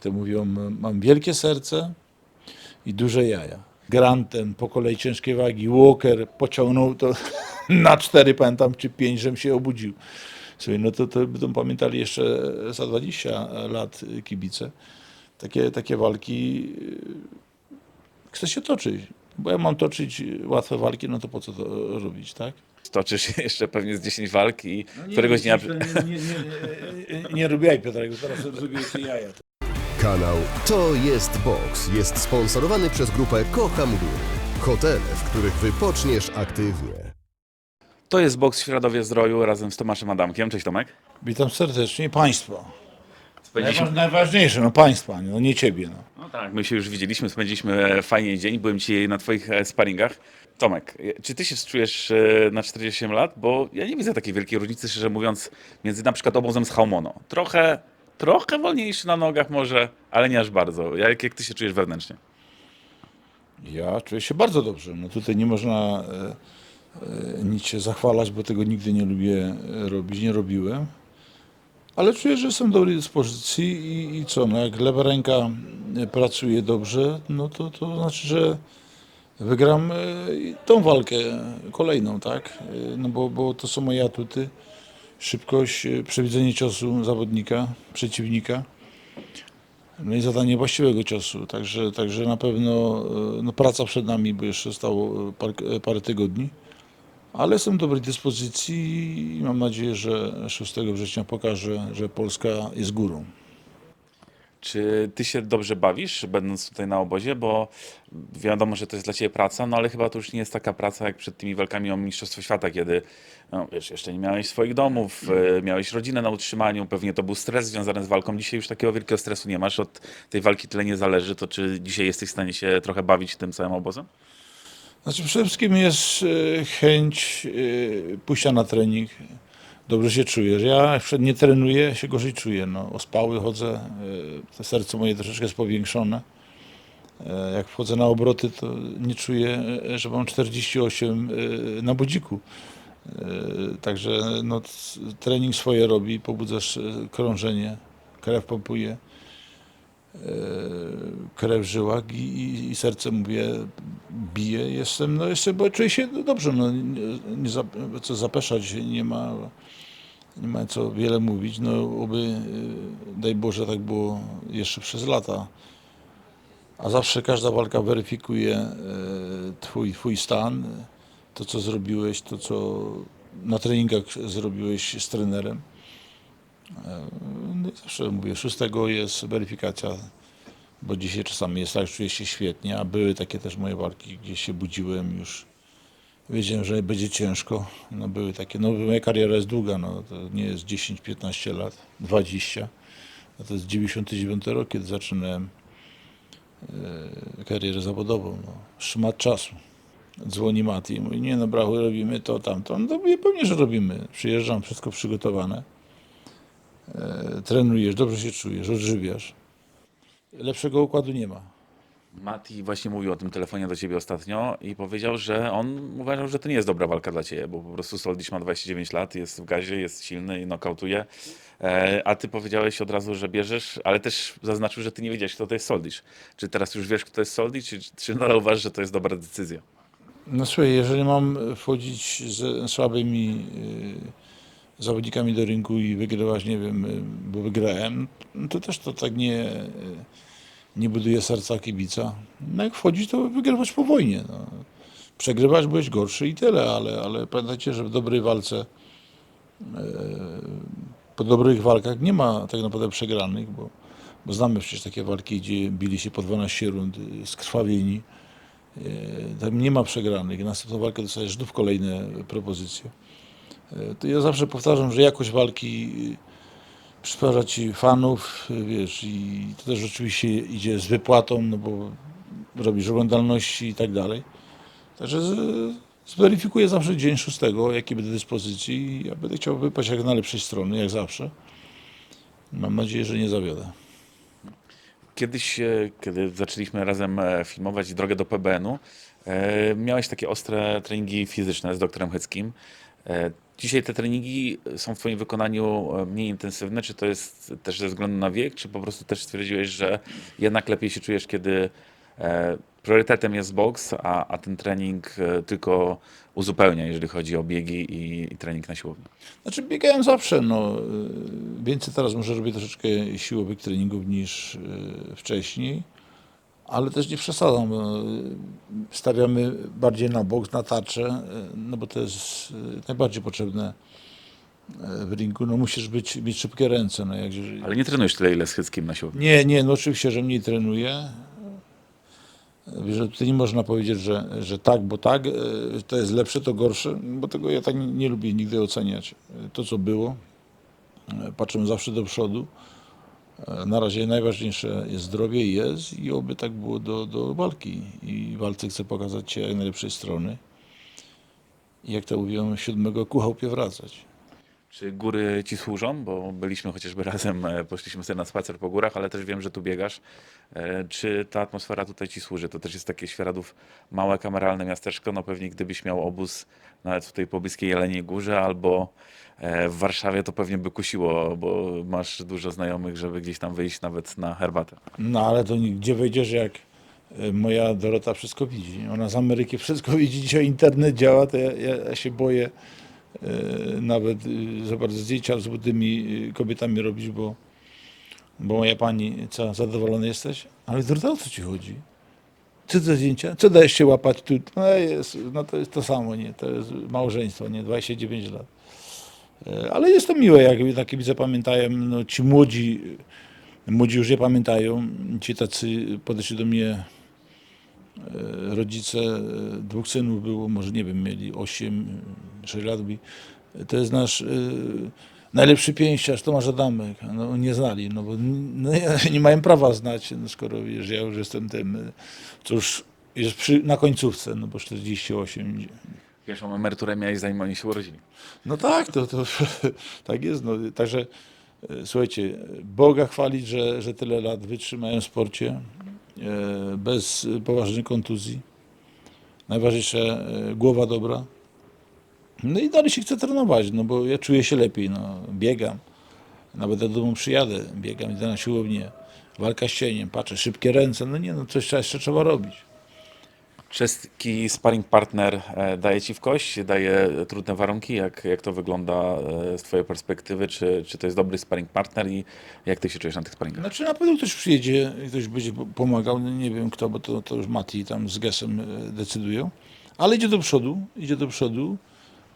To mówią, mam wielkie serce i duże jaja. Grant ten po kolei ciężkiej wagi, Walker pociągnął to na cztery, pamiętam, czy pięć, żebym się obudził. Słuchaj, no to, to będą pamiętali jeszcze za 20 lat kibice. Takie, takie walki y, chce się toczyć. Bo jak mam toczyć łatwe walki, no to po co to robić, tak? Toczysz jeszcze pewnie z 10 walk i któregoś dnia... Nie, nie, nie, nie, nie robię jak Piotrek, teraz sobie jaja. Kanał To jest Box jest sponsorowany przez grupę Kocham Góry. Hotele, w których wypoczniesz aktywnie. To jest boks Świeradowie Zdroju razem z Tomaszem Adamkiem. Cześć Tomek. Witam serdecznie państwa. Spędziliśmy... Najważ, najważniejsze, no państwa, no nie ciebie. No. No tak, my się już widzieliśmy, spędziliśmy e, fajnie dzień, byłem dzisiaj na twoich e, sparingach. Tomek, e, czy ty się czujesz na 47 lat? Bo ja nie widzę takiej wielkiej różnicy, szczerze mówiąc, między na przykład obozem z Haumono. Trochę, trochę wolniejszy na nogach może, ale nie aż bardzo. Jak, jak ty się czujesz wewnętrznie? Ja czuję się bardzo dobrze. No tutaj nie można e, e, nic się zachwalać, bo tego nigdy nie lubię e, robić, nie robiłem. Ale czuję, że jestem w dobrej dyspozycji i, i co, no jak lewa ręka e, pracuje dobrze, no to, to znaczy, że wygram e, tą walkę kolejną, tak? No bo, bo to są moje atuty. Szybkość, e, przewidzenie ciosu zawodnika, przeciwnika. No i zadanie właściwego ciosu, także, także na pewno e, no, praca przed nami, bo jeszcze zostało e, par, parę tygodni. Ale jestem w dobrej dyspozycji i mam nadzieję, że 6 września pokażę, że Polska jest górą. Czy ty się dobrze bawisz, będąc tutaj na obozie? Bo wiadomo, że to jest dla ciebie praca, no ale chyba to już nie jest taka praca jak przed tymi walkami o Mistrzostwo Świata, kiedy no, wiesz, jeszcze nie miałeś swoich domów, e, miałeś rodzinę na utrzymaniu, pewnie to był stres związany z walką. Dzisiaj już takiego wielkiego stresu nie masz, od tej walki tyle nie zależy. To czy dzisiaj jesteś w stanie się trochę bawić tym całym obozem? Znaczy przede wszystkim jest e, chęć e, pójścia na trening. Dobrze się czujesz. Ja nie trenuję, się gorzej czuję. No, ospały chodzę, e, serce moje troszeczkę jest powiększone. E, Jak wchodzę na obroty, to nie czuję, e, że mam 48 e, na budziku. Także no, trening swoje robi, pobudzasz krążenie, krew pompuje, krew w żyłach i, i, i serce, mówię, bije. Jestem, no jestem, bo czuję się dobrze, no, nie, nie za, co zapeszać, nie ma, nie ma co wiele mówić, no oby, e, daj Boże, tak było jeszcze przez lata. A zawsze każda walka weryfikuje e, twój, twój stan, to co zrobiłeś, to co na treningach zrobiłeś z trenerem. E, No zawsze mówię, 6 jest weryfikacja, bo dzisiaj czasami jest tak, że czuję się świetnie, a były takie też moje walki, gdzie się budziłem już. Wiedziałem, że będzie ciężko. No były takie, no moja kariera jest długa, no to nie jest 10-15 lat, 20. No to jest 99 rok, kiedy zaczynałem e, karierę zawodową. No. Szmat czasu. Dzwoni Mati i mówi, nie no brachu, robimy to, tamto. No to pewnie, że robimy. Przyjeżdżam, wszystko przygotowane. E, trenujesz, dobrze się czujesz, odżywiasz. Lepszego układu nie ma. Mati właśnie mówił o tym telefonie do ciebie ostatnio i powiedział, że on uważał, że to nie jest dobra walka dla ciebie, bo po prostu Soldisz ma 29 lat, jest w gazie, jest silny i nokautuje. E, a ty powiedziałeś od razu, że bierzesz, ale też zaznaczył, że ty nie wiedziałeś, kto to jest Soldisz. Czy teraz już wiesz, kto to jest Soldisz, czy, czy nadal uważasz, że to jest dobra decyzja? No słuchaj, jeżeli mam wchodzić ze słabymi y, zawodnikami do rynku i wygrywać, nie wiem, bo wygrałem, to też to tak nie, nie buduje serca kibica. No jak wchodzić, to wygrywać po wojnie. No. Przegrywać byłeś gorszy i tyle, ale, ale pamiętajcie, że w dobrej walce, y, po dobrych walkach nie ma tak naprawdę przegranych, bo, bo znamy przecież takie walki, gdzie bili się po 12 rund, y, skrwawieni. E, Tam nie ma przegranych. Następną walkę dostajesz znów kolejne propozycje. E, ja zawsze powtarzam, że jakość walki y, przysparza ci fanów, y, wiesz, i to też oczywiście idzie z wypłatą, no bo robisz oglądalności i tak dalej. Także zweryfikuję zawsze dzień szóstego, jaki będę dyspozycji ja będę chciał wypaść jak na lepszej strony, jak zawsze. Mam nadzieję, że nie zawiodę. Kiedyś, e, kiedy zaczęliśmy razem e, filmować drogę do PBN-u, e, miałeś takie ostre treningi fizyczne z doktorem Hyckim. E, Dzisiaj te treningi są w Twoim wykonaniu e, mniej intensywne. Czy to jest też ze względu na wiek, czy po prostu też stwierdziłeś, że jednak lepiej się czujesz, kiedy e, priorytetem jest boks, a, a ten trening tylko uzupełnia, jeżeli chodzi o biegi i, i trening na siłowni? Znaczy biegałem zawsze, no. Więcej teraz może robię troszeczkę siłowych treningów niż wcześniej, ale też nie przesadzam. y, Stawiamy bardziej na boks, na tarczę, y, no bo to jest y, najbardziej potrzebne w ringu. No musisz być, mieć szybkie ręce. No, jak, Ale nie trenujesz tyle, ile z Chyckim na siłowni. Nie, nie, no oczywiście, że mniej trenuję. Że tutaj nie można powiedzieć, że, że tak, bo tak, e, to jest lepsze, to gorsze, bo tego ja tak nie, lubię nigdy oceniać. E, To, co było, e, patrzę zawsze do przodu. Na razie najważniejsze jest zdrowie jest i oby tak było do, do walki. I walce chcę pokazać się jak najlepszej strony. I jak to mówią, siódmego ku chałupie wracać. Czy góry ci służą? Bo byliśmy chociażby razem, e, poszliśmy sobie na spacer po górach, ale też wiem, że tu biegasz. E, Czy ta atmosfera tutaj ci służy? To też jest takie Świeradów małe, kameralne miasteczko. No pewnie gdybyś miał obóz nawet tutaj po bliskiej Jeleniej Górze albo e, w Warszawie, to pewnie by kusiło, bo masz dużo znajomych, żeby gdzieś tam wyjść nawet na herbatę. No ale to gdzie wejdziesz, jak moja Dorota wszystko widzi. Ona z Ameryki wszystko widzi, dzisiaj internet działa, to ja, ja, ja się boję nawet e, za bardzo zdjęcia z młodymi e, kobietami robić, bo, bo moja pani, co, zadowolony jesteś? Ale Dorota, o co ci chodzi? Co te zdjęcia? Co dajesz się łapać tu? No, jest, no to jest to samo, nie? To jest małżeństwo, nie? 29 lat. E, Ale jest to miłe, jak takie widzę, no, ci młodzi, młodzi już nie pamiętają, ci tacy podeszli do mnie, e, rodzice e, dwóch synów było, może nie wiem, mieli 8, 6 lat, mówi, to jest nasz e, najlepszy pięściarz, Tomasz Adamek. No, nie znali, no bo no, nie mają prawa znać, no, skoro wiesz, ja już jestem tym, co już jest przy, na końcówce, no bo 48, Pierwszą emeryturę miałeś zanim oni się urodzili. no tak, to, to tak jest. No. Także e, słuchajcie, Boga chwalić, że, że tyle lat wytrzymają w sporcie bez poważnych kontuzji. Najważniejsze głowa dobra. No i dalej się chcę trenować, no bo ja czuję się lepiej, no, biegam. Nawet do domu przyjadę, biegam, idę na siłownię. Walka z cieniem, patrzę, szybkie ręce, no nie, no coś jeszcze trzeba robić. Czeski sparring partner e, daje ci w kość, daje trudne warunki. Jak, jak to wygląda e, z twojej perspektywy? Czy, czy to jest dobry sparring partner i jak ty się czujesz na tych sparingach? Znaczy na pewno ktoś przyjedzie, ktoś będzie po- pomagał, no nie wiem kto, bo to, to już Mati tam z Gesem e, decydują, ale idzie do przodu, idzie do przodu,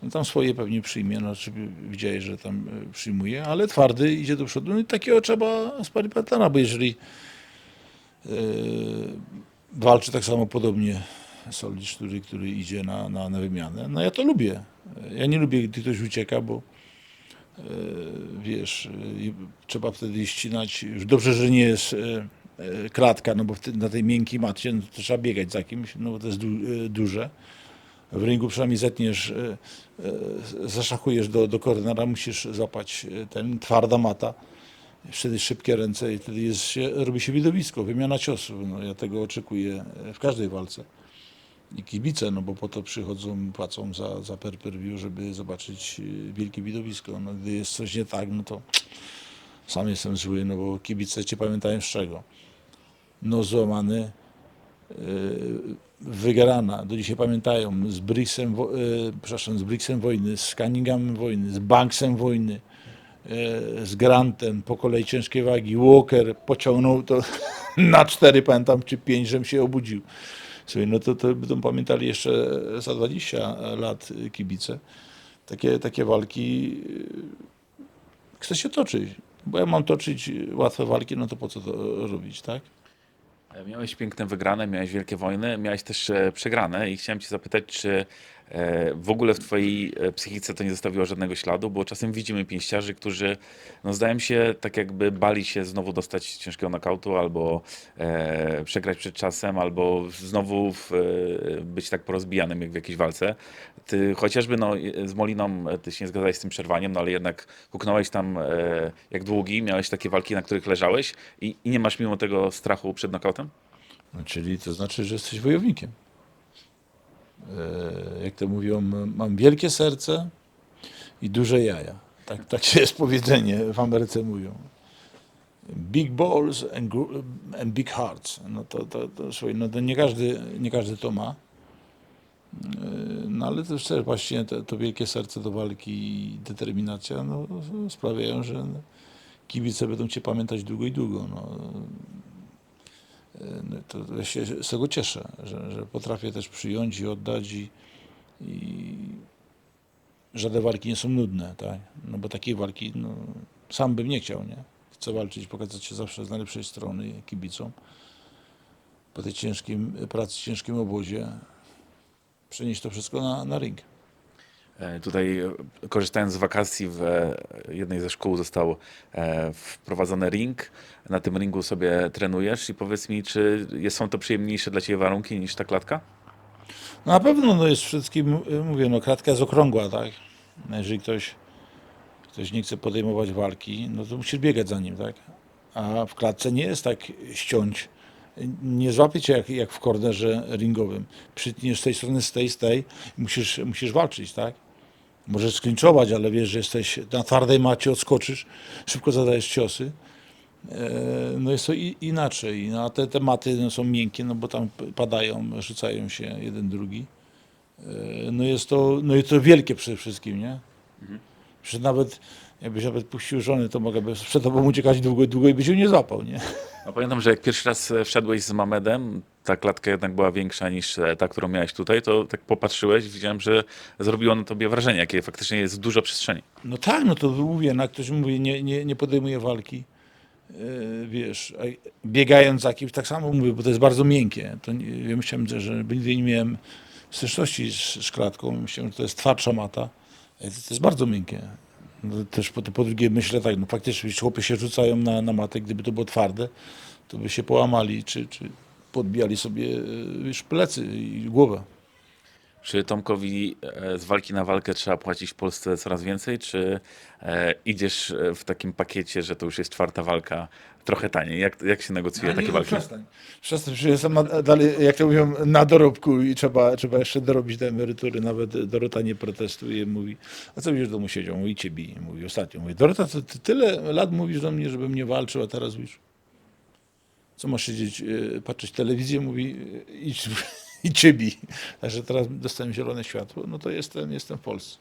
no tam swoje pewnie przyjmie, no czy widziałeś, że tam e, przyjmuje, ale twardy idzie do przodu, no i takiego trzeba sparring partnera, bo jeżeli e, walczy tak samo podobnie Solicz, który, który idzie na, na, na wymianę, no ja to lubię. Ja nie lubię, gdy ktoś ucieka, bo e, wiesz, i trzeba wtedy ścinać. Już dobrze, że nie jest e, klatka, no bo na tej miękkiej macie no to trzeba biegać za kimś, no bo to jest du, duże. W ringu przynajmniej zetniesz, e, e, zaszachujesz do, do kornera, musisz złapać e, ten, twarda mata. Wtedy szybkie ręce i wtedy jest robi się widowisko, wymiana ciosów. No, ja tego oczekuję w każdej walce. I kibice, no bo po to przychodzą, płacą za, za per per view, żeby zobaczyć wielkie widowisko. No, gdy jest coś nie tak, no to sam jestem zły, no bo kibice cię pamiętają z czego. No złamany, e, wygrana, do dzisiaj pamiętają, z Brixem, e, przepraszam, z Brixem wojny, z Cunninghamem wojny, z Banksem wojny, e, z Grantem po kolei ciężkiej wagi, Walker pociągnął to na cztery, pamiętam, czy pięć, żebym się obudził. Słuchaj, no to, to będą pamiętali jeszcze za 20 lat kibice. Takie, takie walki y, chce się toczyć. Bo ja mam toczyć łatwe walki, no to po co to robić, tak? E, Miałeś piękne wygrane, miałeś wielkie wojny, miałeś też e, przegrane i chciałem cię zapytać, czy w ogóle w twojej e, psychice to nie zostawiło żadnego śladu, bo czasem widzimy pięściarzy, którzy no zdają się tak jakby bali się znowu dostać ciężkiego knockoutu albo e, przegrać przed czasem, albo znowu w, e, być tak porozbijanym jak w jakiejś walce. Ty chociażby no, z Moliną e, ty się nie zgadzałeś z tym przerwaniem, no ale jednak huknąłeś tam e, jak długi, miałeś takie walki, na których leżałeś i, i nie masz mimo tego strachu przed knockoutem? No, czyli to znaczy, że jesteś wojownikiem. E, jak to mówią, mam wielkie serce, i duże jaja. Tak, tak jest powiedzenie, w Ameryce mówią. Big balls and, and big hearts. No to, to, to, słuchaj, no to nie, każdy, nie każdy to ma. Yy, No ale też też właśnie to, to wielkie serce do walki i determinacja no, sprawiają, że kibice będą cię pamiętać długo i długo. No. Yy, to się z tego cieszę, że, że potrafię też przyjąć i oddać i, i żadne walki nie są nudne, tak? No bo takiej walki no, sam bym nie chciał, nie? Chcę walczyć, pokazać się zawsze z najlepszej strony kibicom. Po tej ciężkim pracy, ciężkim obozie przenieść to wszystko na, na ring. E, Tutaj e, korzystając z wakacji w e, jednej ze szkół został wprowadzony ring. Na tym ringu sobie trenujesz i powiedz mi, czy są to przyjemniejsze dla Ciebie warunki niż ta klatka? No na pewno no jest wszystkim, mówię, no kratka jest okrągła, tak? Jeżeli ktoś, ktoś nie chce podejmować walki, no to musisz biegać za nim, tak? A w klatce nie jest tak ściąć. Nie złapie cię jak, jak w kornerze ringowym. Przytniesz z tej strony, z tej, z tej. Musisz, musisz walczyć, tak? Możesz sklinczować, ale wiesz, że jesteś na twardej macie, odskoczysz, szybko zadajesz ciosy. E, No jest to i, inaczej. No, a te, te maty no, są miękkie, no bo tam padają, rzucają się jeden drugi. E, No jest to, no i to wielkie przede wszystkim, nie? Że nawet jakbyś nawet puścił żony, to mogłaby przed tobą uciekać długo, długo i by się nie złapał, nie? No pamiętam, że jak pierwszy raz e, wszedłeś z Mamedem, ta klatka jednak była większa niż e, ta, którą miałeś tutaj, to tak popatrzyłeś, widziałem, że zrobiło na tobie wrażenie, jakie faktycznie jest dużo przestrzeni. No tak, no to mówię, no, jak ktoś mówi, nie, nie, nie podejmuje walki, e, wiesz, biegając za kimś, tak samo mówię, bo to jest bardzo miękkie. To nie, ja myślałem, że, że nigdy nie miałem styczności z, z klatką, myślałem, że to jest twardsza mata, to jest bardzo miękkie. No, też po, po drugie myślę tak, no faktycznie jeśli chłopy się rzucają na, na matę, gdyby to było twarde, to by się połamali, czy, czy podbijali sobie e, wiesz, plecy i głowę. Czy Tomkowi e, z walki na walkę trzeba płacić w Polsce coraz więcej, czy e, idziesz e, w takim pakiecie, że to już jest czwarta walka, trochę taniej? Jak, jak się negocjuje takie walki? Przestań. Przestań, przecież jestem na, dalej, jak to mówią, na dorobku i trzeba, trzeba jeszcze dorobić te emerytury. Nawet Dorota nie protestuje, mówi, a co będziesz w domu siedział? Mówi, cię bije. Mówi ostatnio. Mówi, Dorota, to ty tyle lat mówisz do mnie, żebym nie walczył, a teraz mówisz, co masz siedzieć, e, patrzeć telewizję? Mówi, idź, i cię bij. Także teraz dostałem zielone światło, no to jestem, jestem w Polsce.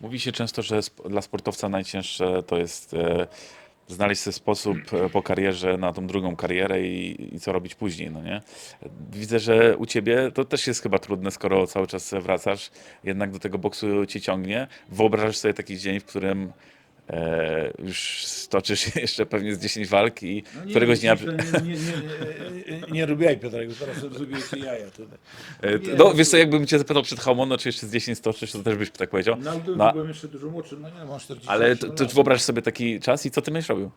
Mówi się często, że dla sportowca najcięższe to jest e, znaleźć sobie sposób e, po karierze na tą drugą karierę i, i co robić później, no nie? Widzę, że u ciebie to też jest chyba trudne, skoro cały czas wracasz, jednak do tego boksu cię ciągnie. Wyobrażasz sobie taki dzień, w którym e, już stoczysz jeszcze pewnie z 10 walk i któregoś dnia... Nie, nie, nie, nie, nie robię jaj, Piotrek, bo teraz zrobię ci jaja tutaj. E, Nie, No, no wiesz co, jakbym cię zapytał przed Homono, czy jeszcze z 10 stoczysz, to też byś tak powiedział. No, ale No, byłem jeszcze dużo młodszy, no nie, mam 40 ale to, to wyobraź sobie taki czas i co ty będziesz robił?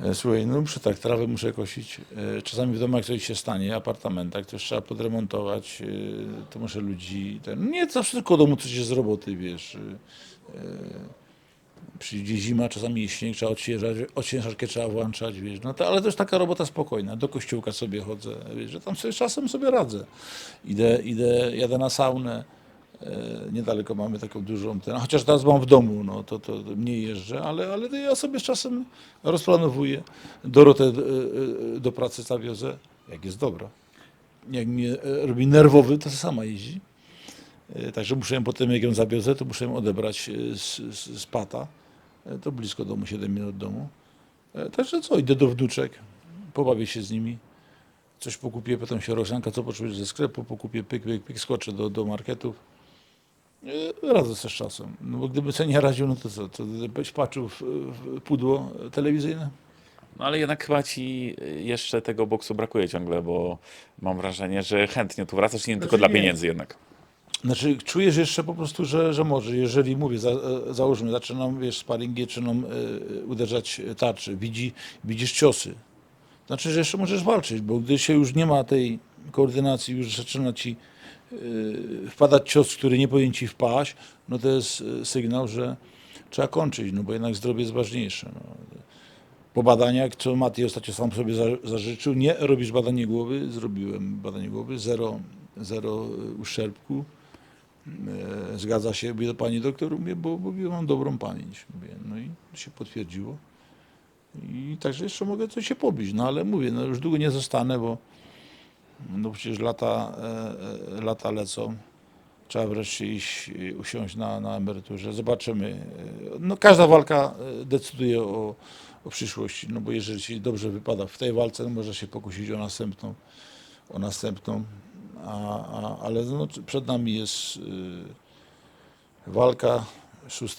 E, Słuchaj, no muszę tak, trawę muszę kosić. E, Czasami w domu jak coś się stanie, apartamentach, to już trzeba podremontować, to muszę ludzi... Ten, nie zawsze tylko domu coś jest z roboty, wiesz. Przyjdzie zima, czasami śnieg, trzeba odświeżać, odświeżarkę trzeba włączać, wiesz. No to, ale to jest taka robota spokojna. Do kościółka sobie chodzę, wiesz, że tam sobie czasem sobie radzę. Idę, idę, jadę na saunę. E, Niedaleko mamy taką dużą, ten, chociaż teraz mam w domu, no to, to mniej jeżdżę, ale, ale ja sobie z czasem rozplanowuję. Dorotę e, e, do pracy zawiozę, jak jest dobra. Jak mnie robi nerwowy, to sama jeździ. Także muszę ją potem, jak ją zawiozę, to muszę ją odebrać z, z, z Pata. E, To blisko domu, 7 minut domu. E, Także co, idę do wnuczek, pobawię się z nimi. Coś pokupię, pytam się Roxanka, co potrzebujesz ze sklepu, pokupię pyk, pyk, pyk, skoczę do, do marketów. E, Radzę sobie z czasem. No bo gdyby sobie nie radził, no to co, to byś patrzył w, w pudło telewizyjne? No ale jednak chyba ci jeszcze tego boksu brakuje ciągle, bo mam wrażenie, że chętnie tu wracasz nie tylko dla nie. pieniędzy jednak. Znaczy, czujesz jeszcze po prostu, że, że może. Jeżeli mówię, za, e, załóżmy, zaczynam, wiesz, sparingi, zaczynam e, uderzać tarczy, widzi, widzisz ciosy. Znaczy, że jeszcze możesz walczyć, bo gdy się już nie ma tej koordynacji, już zaczyna ci e, wpadać cios, który nie powinien ci wpaść, no to jest sygnał, że trzeba kończyć, no bo jednak zdrowie jest ważniejsze. No. Po badaniach, co Mati ostatnio sam sobie za, zażyczył, nie robisz badanie głowy, zrobiłem badanie głowy, zero, zero uszczerbku. E, zgadza się, do pani doktor, mówię, bo, bo mam dobrą pamięć. Mówię, no i się potwierdziło. I także jeszcze mogę coś się pobić, no ale mówię, no już długo nie zostanę, bo no przecież lata, e, e, lata lecą. Trzeba wreszcie iść, usiąść na, na emeryturze. Zobaczymy. No każda walka decyduje o, o przyszłości, no bo jeżeli ci dobrze wypada w tej walce, no można się pokusić o następną, o następną, a, a, ale no, przed nami jest e, walka 6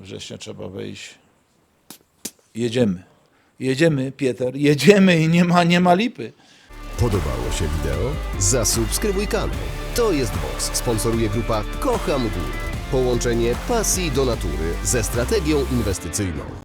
września trzeba wejść. Jedziemy. Jedziemy, Pieter, jedziemy i nie ma, nie ma lipy. Podobało się wideo? Zasubskrybuj kanał. To jest Box. Sponsoruje grupa Kocham Góry. Połączenie pasji do natury ze strategią inwestycyjną.